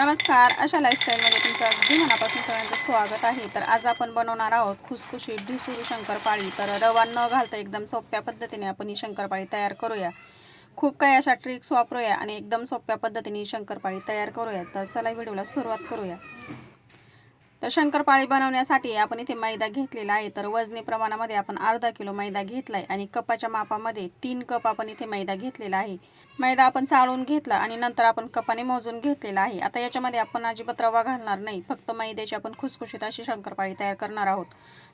नमस्कार अशा लाईफस्टाईलमध्ये तुमचं अगदी मनापासून सगळ्यांचं स्वागत आहे. तर आज आपण बनवणार आहोत खुसखुशीत ढिसुरी शंकरपाळी. तर रवा न घालता एकदम सोप्या पद्धतीने आपण ही शंकरपाळी तयार करूया. खूप काही अशा ट्रिक्स वापरूया आणि एकदम सोप्या पद्धतीने ही शंकरपाळी तयार करूया. तर चला व्हिडिओला सुरुवात करूया. शंकरपाळी बनवण्यासाठी आपण इथे मैदा घेतलेला आहे. तर वजनी प्रमाणामध्ये आपण अर्धा किलो मैदा घेतला आहे आणि कपाच्या मापामध्ये तीन कप आपण इथे मैदा घेतलेला आहे. मैदा आपण चाळून घेतला आणि नंतर आपण कपाने मोजून घेतलेला आहे. आता याच्यामध्ये आपण अजिबात रवा घालणार नाही. फक्त मैद्याची आपण खुसखुशीत अशी शंकरपाळी तयार करणार आहोत.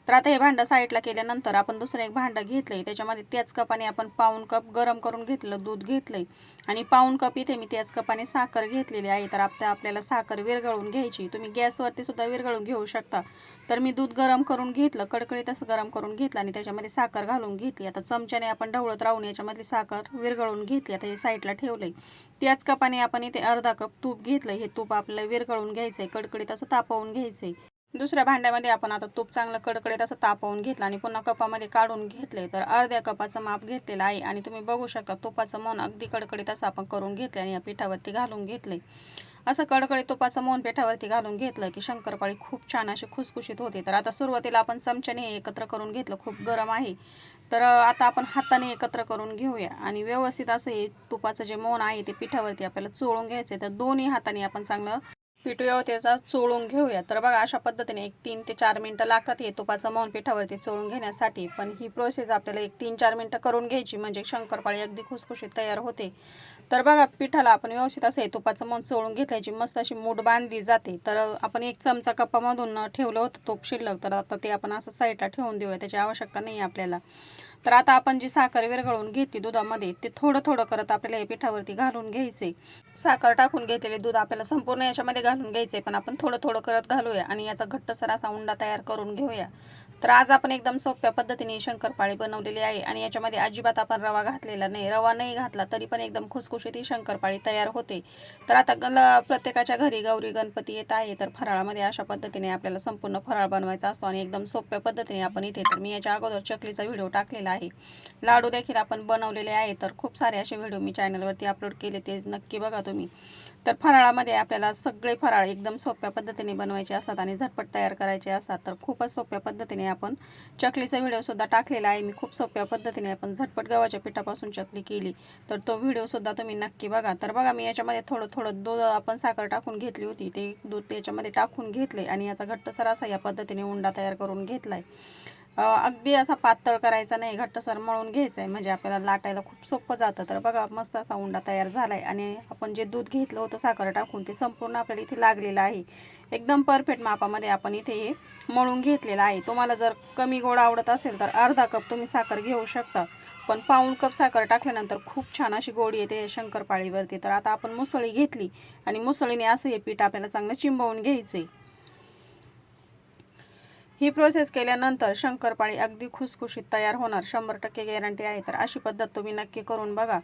तर आता हे भांडं साईडला केल्यानंतर आपण दुसरं एक भांडं घेतलंय. त्याच्यामध्ये त्याच कपाने आपण पाऊन कप गरम करून घेतलं दूध घेतलंय. आणि पाऊन कप इथे मी त्याच कपाने साखर घेतलेली आहे. तर आता आपल्याला साखर विरघळून घ्यायची. तुम्ही गॅसवरती सुद्धा विरघळून घेऊ शकता. तर मी दूध गरम करून घेतलं कडकडीत असं गरम करून घेतलं आणि त्याच्यामध्ये साखर घालून घेतली. आता चमच्याने आपण ढवळत राहून याच्यामधली साखर विरघळून घेतली. आता हे साईडला ठेवलंय. त्याच कपाने आपण इथे अर्धा कप तूप घेतलं हे तूप आपल्याला विरघळून घ्यायचंय. कडकडीत असं तापवून घ्यायचंय. दुसऱ्या भांड्यामध्ये आपण आता तूप चांगलं कडकडीत असं तापवून घेतलं आणि पुन्हा कपामध्ये काढून घेतले तर अर्ध्या कपाचं माप घेतलेलं आहे. आणि तुम्ही बघू शकता तुपाचं मन अगदी कडकडीत असं आपण करून घेतलं आणि या पिठावरती घालून घेतले. असं कडकडीत तुपाचं मोन पिठावरती घालून घेतलं की शंकरपाळी खूप छान अशी खुसखुशीत होते. तर आता सुरुवातीला आपण चमच्याने हे एकत्र करून घेतलं खूप गरम आहे. तर आता आपण हाताने एकत्र करून घेऊया. आणि व्यवस्थित असं हे तुपाचं जे मोन आहे ते पिठावरती आपल्याला चोळून घ्यायचं आहे तर दोन्ही हाताने आपण चांगलं पीठ व्यवस्थेचा चोळून घेऊया. तर बघा अशा पद्धतीने एक तीन ते चार मिनटं लागतात हे तुपाचं मौन पिठावरती चोळून घेण्यासाठी. पण ही प्रोसेस आपल्याला एक तीन चार मिनटं करून घ्यायची म्हणजे शंकरपाळी अगदी खुसखुशीत तयार होते. तर बघा पिठाला आपण व्यवस्थित असं हे तुपाचं मौन चोळून घेतल्याची मस्त अशी मूठ बांधली जाते. तर आपण एक चमचा कप्पामधून ठेवलं होतं तूप शिल्लक. तर आता ते आपण असं साईडला ठेवून देऊया त्याची आवश्यकता नाही आपल्याला. तर आता आपण जी साखर विरघळून घेतली दुधामध्ये ते थोडं थोडं करत आपल्याला हे पिठावरती घालून घ्यायचे. साखर टाकून घेतलेले दूध आपल्याला संपूर्ण याच्यामध्ये घालून घ्यायचे पण आपण थोडं थोडं करत घालूया आणि याचा घट्टसर असा उंडा तयार करून घेऊया. तर आज आपण एकदम सोप्या पद्धतीने शंकरपाळी बनवलेली आहे आणि याच्यामध्ये अजिबात आपण रवा घातलेला नाही. रवा नाही घातला तरी पण एकदम खुसखुशीत ही शंकरपाळी तयार होते. तर आता गल प्रत्येकाच्या घरी गौरी गणपती येत आहे. तर फराळामध्ये अशा पद्धतीने आपल्याला संपूर्ण फराळ बनवायचा असतो आणि एकदम सोप्या पद्धतीने आपण इथे तर मी याच्या अगोदर चकलीचा व्हिडिओ टाकलेला आहे. लाडू देखील आपण बनवलेले आहे. तर खूप सारे असे व्हिडिओ मी चॅनलवरती अपलोड केले ते नक्की बघा तुम्ही. तर फराळामध्ये आपल्याला सगळे फराळ एकदम सोप्या पद्धतीने बनवायचे असतात आणि झटपट तयार करायचे असतात. तर खूपच सोप्या पद्धतीने आपण. चकलीचा व्हिडिओसुद्धा टाकलेला आहे. मी खूप सोप्या पद्धतीने आपण झटपट गव्हाच्या पिठापासून चकली केली. तर तो व्हिडिओसुद्धा तुम्ही नक्की बघा. तर बघा मी याच्यामध्ये थोडं थोडं दूध आपण साखर टाकून घेतली होती. ते दूध याच्यामध्ये टाकून घेतले आणि याचा घट्टसर असा या पद्धतीने उंडा तयार करून घेतला आहे अगदी असा पातळ करायचा नाही घट्टसर मळून घ्यायचा आहे म्हणजे आपल्याला लाटायला खूप सोपं जातं. तर बघा मस्त असा उंडा तयार झाला आहे आणि आपण जे दूध घेतलं होतं साखर टाकून ते संपूर्ण आपल्याला इथे लागलेलं आहे. एकदम परफेक्ट मापामध्ये आपण इथे हे मळून घेतलेलं आहे. तुम्हाला जर कमी गोड आवडत असेल तर अर्धा कप तुम्ही साखर घेऊ शकता. पण पाऊण कप साखर टाकल्यानंतर खूप छान अशी गोडी येते शंकरपाळीवरती. तर आता आपण मुसळी घेतली. आणि मुसळीने असं हे पीठ आपल्याला चांगलं चिंबवून घ्यायचं आहे ही प्रोसेस केल्यानंतर शंकरपाळी अगदी खुसखुशीत तयार होणार. शंभर टक्के गॅरंटी आहे. तर अशी पद्धत तुम्ही नक्की करून बघा.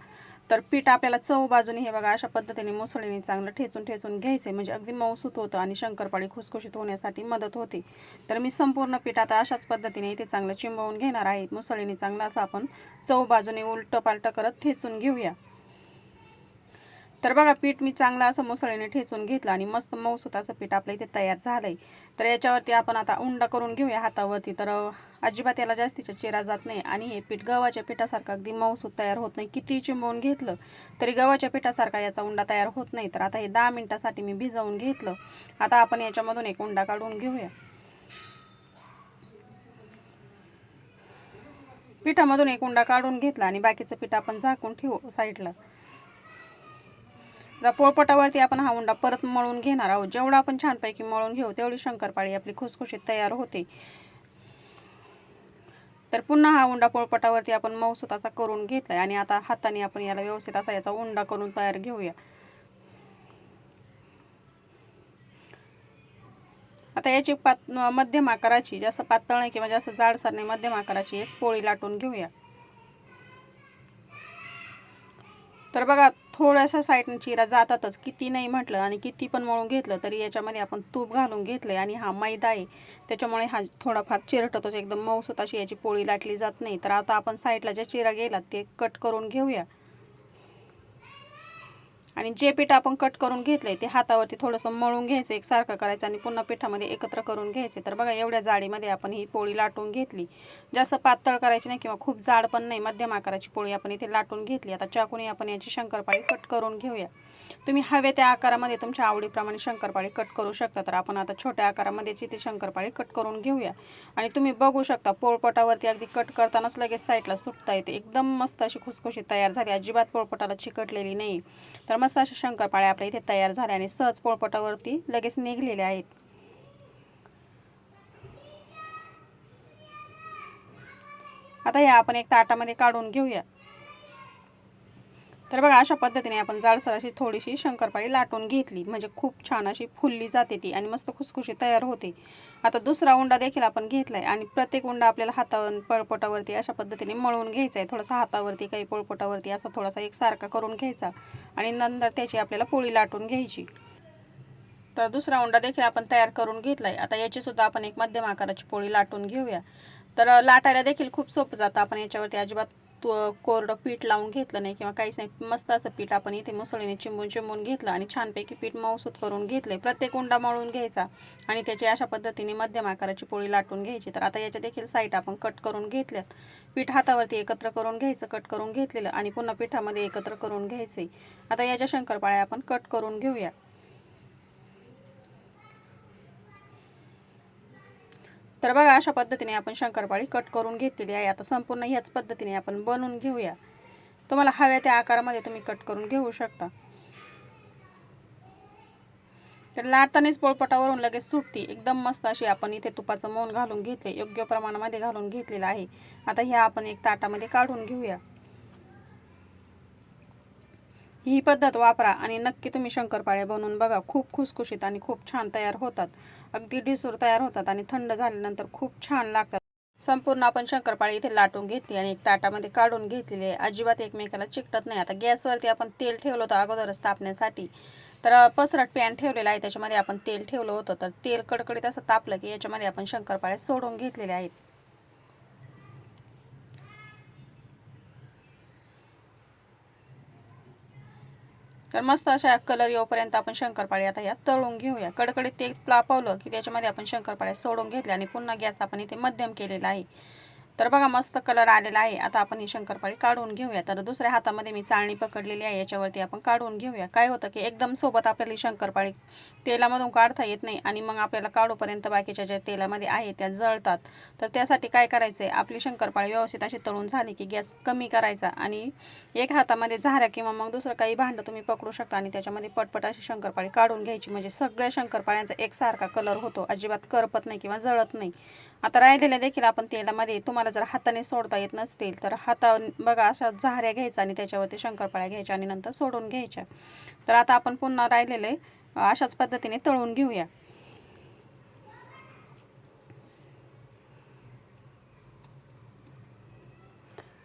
तर पीठ आपल्याला चव बाजूने हे बघा अशा पद्धतीने मुसळीने चांगलं ठेचून ठेचून घ्यायचे म्हणजे अगदी मऊसूत होतं आणि शंकरपाळी खुसखुशीत होण्यासाठी मदत होते. तर मी संपूर्ण पीठ आता अशाच पद्धतीने इथे चांगलं चिंबवून घेणार आहे. मुसळीने चांगलं असं आपण चव बाजूने उलटं पालटं करत ठेचून घेऊया. तर बघा पीठ मी चांगलं असं मुसळीने ठेचून घेतलं आणि मस्त मऊसूत असं पीठ आपलं इथे तयार झालंय. तर याच्यावरती आपण आता उंडा करून घेऊया हातावरती. तर अजिबात याला जास्तीचा चेरा जात नाही आणि हे पीठ गव्हाच्या पिठासारखं अगदी मऊसूत तयार होत नाही. किती चिंबवून घेतलं तरी गव्हाच्या पिठासारखा याचा उंडा तयार होत नाही. तर आता हे दहा मिनटासाठी मी भिजवून घेतलं. आता आपण याच्यामधून एक उंडा काढून घेऊया. पिठामधून एक उंडा काढून घेतला आणि बाकीचं पीठ आपण झाकून ठेवू साईडला. पोळपटावरती आपण हा उंडा परत मळून घेणार आहोत. जेवढा आपण छानपैकी मळून घेऊ तेवढी शंकरपाळी आपली खुसखुशीत तयार होते. तर पुन्हा हा उंडा पोळपटावरती आपण मऊसूत असा करून घेतलाय आणि आता हाताने आपण याला व्यवस्थित असा याचा उंडा करून तयार घेऊया. आता याची पात मध्यम आकाराची जास्त पातळ नाही किंवा जास्त जाडसर नाही मध्यम आकाराची एक पोळी लाटून घेऊया. तर बघा थोड्याशा साईडनं चिरा जातातच. किती नाही म्हटलं आणि किती पण मळून घेतलं तरी याच्यामध्ये आपण तूप घालून घेतलं आणि हा मैदा आहे. त्याच्यामुळे हा थोडाफार चिरटतोच. एकदम मऊसूत अशी याची पोळी लाटली जात नाही. तर आता आपण साईडला ज्या चिरा गेला ते कट करून घेऊया. आणि जे पीठ आपण कट करून घेतलंय ते हातावरती थोडंसं मळून घ्यायचं एकसारखं करायचं आणि पुन्हा पिठामध्ये एकत्र करून घ्यायचे. तर बघा एवढ्या जाडीमध्ये आपण ही पोळी लाटून घेतली. जास्त पातळ करायची नाही किंवा खूप जाड पण नाही मध्यम आकाराची पोळी आपण इथे लाटून घेतली. आता चाकूने आपण याची शंकरपाळी कट करून घेऊया. तुम्ही हवे त्या आकारामध्ये तुमच्या आवडीप्रमाणे शंकरपाळी कट करू शकता. तर आपण आता छोट्या आकारामध्येची ती शंकरपाळी कट करून घेऊया. आणि तुम्ही बघू शकता पोळपटावरती अगदी कट करतानाच लगेच साईडला सुटता येते. एकदम मस्त अशी खुसखुशी तयार झाली. अजिबात पोळपटाला चिकटलेली नाही. तर मस्त अशा शंकरपाळ्या आपल्या इथे तयार झाल्या आणि सहज पोळपटावरती लगेच निघलेल्या आहेत. आता या आपण एक ताटामध्ये काढून घेऊया. तर बघा अशा पद्धतीने आपण जाडसर अशी थोडीशी शंकरपाळी लाटून घेतली. म्हणजे खूप छान अशी फुलली जाते ती आणि मस्त खुसखुशी तयार होते. आता दुसरा उंडा देखील आपण घेतलाय आणि प्रत्येक उंडा आपल्याला हातावर पळपोटावरती अशा पद्धतीने मळून घ्यायचा आहे थोडासा हातावरती काही पळपोटावरती असा थोडासा एकसारखा करून घ्यायचा आणि नंतर त्याची आपल्याला पोळी लाटून घ्यायची. तर दुसरा उंडा देखील आपण तयार करून घेतलाय. आता याची सुद्धा आपण एक मध्यम आकाराची पोळी लाटून घेऊया. तर लाटायला देखील खूप सोपं जातं. आपण याच्यावरती अजिबात कोरडं पीठ लावून घेतलं नाही किंवा काहीच नाही मस्त असं पीठ आपण इथे मुसळीने चिंबून चिंबून घेतलं आणि छानपैकी पीठ मऊसूत करून घेतले प्रत्येक उंडा मळून घ्यायचा आणि त्याची अशा पद्धतीने मध्यम आकाराची पोळी लाटून घ्यायची. तर आता याच्या देखील साईड आपण कट करून घेतल्यात. पीठ हातावरती एकत्र करून घ्यायचं कट करून घेतलेलं आणि पुन्हा पिठामध्ये एकत्र करून घ्यायचे आता याच्या शंकरपाळ्या आपण कट करून घेऊया. तर बघा अशा पद्धतीने आपण शंकरपाळी कट करून घेतलेली आहे. आता संपूर्ण ह्याच पद्धतीने आपण बनवून घेऊया. तुम्हाला हव्या त्या आकारामध्ये तुम्ही कट करून घेऊ शकता. तर लाटतानीच पोळपटावरून लगेच सुटती. एकदम मस्त अशी आपण इथे तुपाचं मौन घालून घेतले. योग्य प्रमाणामध्ये घालून घेतलेलं आहे. आता ह्या आपण एक ताटामध्ये काढून घेऊया. ही पद्धत वापरा आणि नक्की तुम्ही शंकरपाळ्या बनवून बघा. खूप खुसखुशीत आणि खूप छान तयार होतात. अगदी डिसूर तयार होतात आणि थंड झाल्यानंतर खूप छान लागतात. संपूर्ण आपण शंकरपाळी इथे लाटून घेतली आणि एक ताटामध्ये काढून घेतलेली आहे. अजिबात एकमेकाला चिकटत नाही. आता गॅसवरती आपण तेल ठेवलं होतं अगोदरच तापण्यासाठी. तर पसरट पॅन ठेवलेला आहे. त्याच्यामध्ये आपण तेल ठेवलं होतं. तर तेल कडकडीत असं तापलं की याच्यामध्ये आपण शंकरपाळे सोडून घेतलेले आहेत. तर मस्त अशा कलर येऊपर्यंत आपण शंकरपाळी आता या तळून घेऊया. कडकडीत ते तापवलं की त्याच्यामध्ये आपण शंकरपाळ्या सोडून घेतल्या आणि पुन्हा गॅस आपण इथे मध्यम केलेला आहे. तर बघा मस्त कलर आलेला आहे. आता आपण ही शंकरपाळी काढून घेऊया. तर दुसऱ्या हातामध्ये मी चाळणी पकडलेली आहे. याच्यावरती आपण काढून घेऊया. काय होतं की एकदम सोबत आपल्याला ही शंकरपाळी तेलामधून काढता येत नाही आणि मग आपल्याला काढूपर्यंत बाकीच्या ज्या तेलामध्ये आहे त्या जळतात. तर त्यासाठी काय करायचं आहे आपली शंकरपाळी व्यवस्थित अशी तळून झाली की गॅस कमी करायचा आणि एक हातामध्ये झाऱ्या किंवा मग दुसरं काही भांडं तुम्ही पकडू शकता आणि त्याच्यामध्ये पटपट अशी शंकरपाळी काढून घ्यायची. म्हणजे सगळ्या शंकरपाळ्यांचा एकसारखा कलर होतो. अजिबात करपत नाही किंवा जळत नाही. आता राहिलेल्या देखील आपण तेलामध्ये तुम्हाला जर हाताने सोडता येत नसतील तर हाता बघा अशा झाऱ्या घ्यायचा आणि त्याच्यावरती शंकरपाळ्या घ्यायच्या आणि नंतर सोडून घ्यायच्या. तर आता आपण पुन्हा राहिलेले अशाच पद्धतीने तळून घेऊया.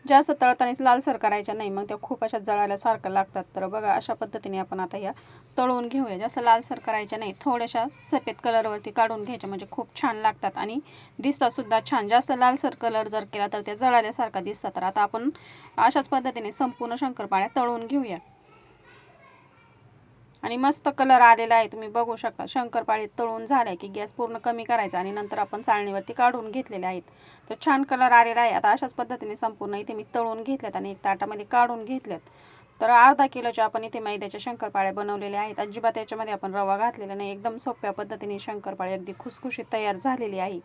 जास्त तळतानीच लालसर करायच्या नाही मग त्या खूप अशा जळाल्यासारखं लागतात. तर बघा अशा पद्धतीने आपण आता या तळून घेऊया. जास्त लालसर करायच्या नाही थोड्याशा सफेद कलरवरती काढून घ्यायच्या म्हणजे खूप छान लागतात. आणि दिसतातसुद्धा छान. जास्त लालसर कलर जर केला तर त्या जळाल्यासारखा दिसतात. तर आता आपण अशाच पद्धतीने संपूर्ण शंकरपाळ्या तळून घेऊया. आणि मस्त कलर आलेला आहे. तुम्ही बघू शकता. शंकरपाळी तळून झाल्या की गॅस पूर्ण कमी करायचा आणि नंतर आपण चाळणीवरती काढून घेतलेले आहेत. तर छान कलर आलेला आहे. आता अशाच पद्धतीने संपूर्ण इथे मी तळून घेतल्यात आणि एक ताटामध्ये काढून घेतल्यात तर अर्धा किलोच्या आपण इथे मैद्याच्या शंकरपाळ्या बनवलेल्या आहेत. अजिबात याच्यामध्ये आपण रवा घातलेला नाही. एकदम सोप्या पद्धतीने शंकरपाळी अगदी खुसखुशीत तयार झालेली आहे.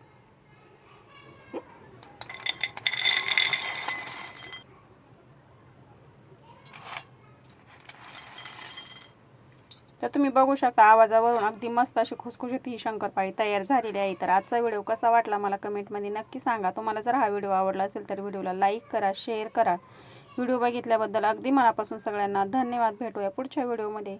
तर तुम्ही बघू शकता आवाजावरून अगदी मस्त अशी खुसखुशीत ही शंकरपाळी तयार झालेली आहे. तर आजचा व्हिडिओ कसा वाटला मला कमेंटमध्ये नक्की सांगा. तुम्हाला जर हा व्हिडिओ आवडला असेल तर व्हिडिओला लाईक करा शेअर करा. व्हिडिओ बघितल्याबद्दल अगदी मनापासून सगळ्यांना धन्यवाद. भेटूया पुढच्या व्हिडिओमध्ये.